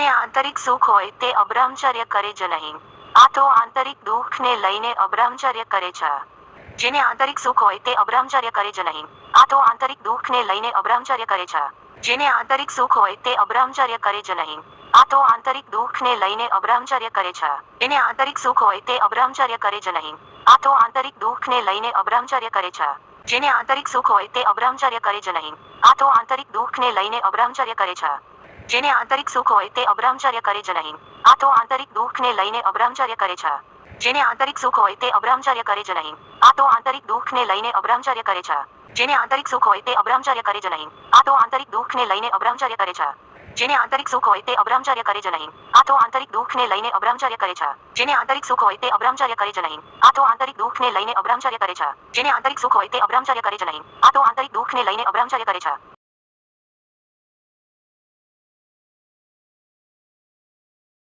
જેને આંતરિક સુખ હોય તે અબ્રહ્મચર્ય કરે જ નહીં આ તો આંતરિક દુઃખને લઈને અબ્રહ્મચર્ય કરે છે જેને આંતરિક સુખ હોય તે અબ્રહ્મચર્ય કરે જ નહીં આ તો આંતરિક દુઃખને લઈને અબ્રહ્મચર્ય કરે છે જેને આંતરિક સુખ હોય તે અબ્રહ્મચર્ય કરે જ નહીં આ તો આંતરિક દુઃખને લઈને અબ્રહ્મચર્ય કરે છે જેને આંતરિક સુખ હોય તે અબ્રહ્મચર્ય કરે જ નહીં આ તો આંતરિક દુઃખને લઈને અબ્રહ્મચર્ય કરે છે જેને આંતરિક સુખ હોય તે અબ્રહ્મચર્ય કરે જ નહીં આ તો આંતરિક દુઃખને લઈને અબ્રહ્મચર્ય કરે છે જેને આંતરિક સુખ હોય તે અબ્રહ્મચર્ય કરે જ નહીં આ તો આંતરિક દુઃખને લઈને અબ્રહ્મચર્ય કરે છે જેને આંતરિક સુખ હોય તે અબ્રહ્મચર્ય કરે જ નહીં આ તો આંતરિક દુઃખને લઈને અબ્રહ્મચર્ય કરે છે જેને આંતરિક સુખ હોય તે અબ્રહ્મચર્ય કરે જ નહીં આ તો આંતરિક દુઃખને લઈને અબ્રહ્મચર્ય કરે છે જેને આંતરિક સુખ હોય તે અબ્રહ્મચર્ય કરે જ નહીં આ તો આંતરિક દુઃખને લઈને અબ્રહ્મચર્ય કરે છે જેને આંતરિક સુખ હોય તે અબ્રહ્મચર્ય કરે જ નહીં આ તો આંતરિક દુઃખને લઈને અબ્રહ્મચર્ય કરે છે જેને આંતરિક સુખ હોય તે અબ્રહ્મચર્ય કરે જ નહીં આ તો આંતરિક દુઃખને લઈને અબ્રહ્મચર્ય કરે છે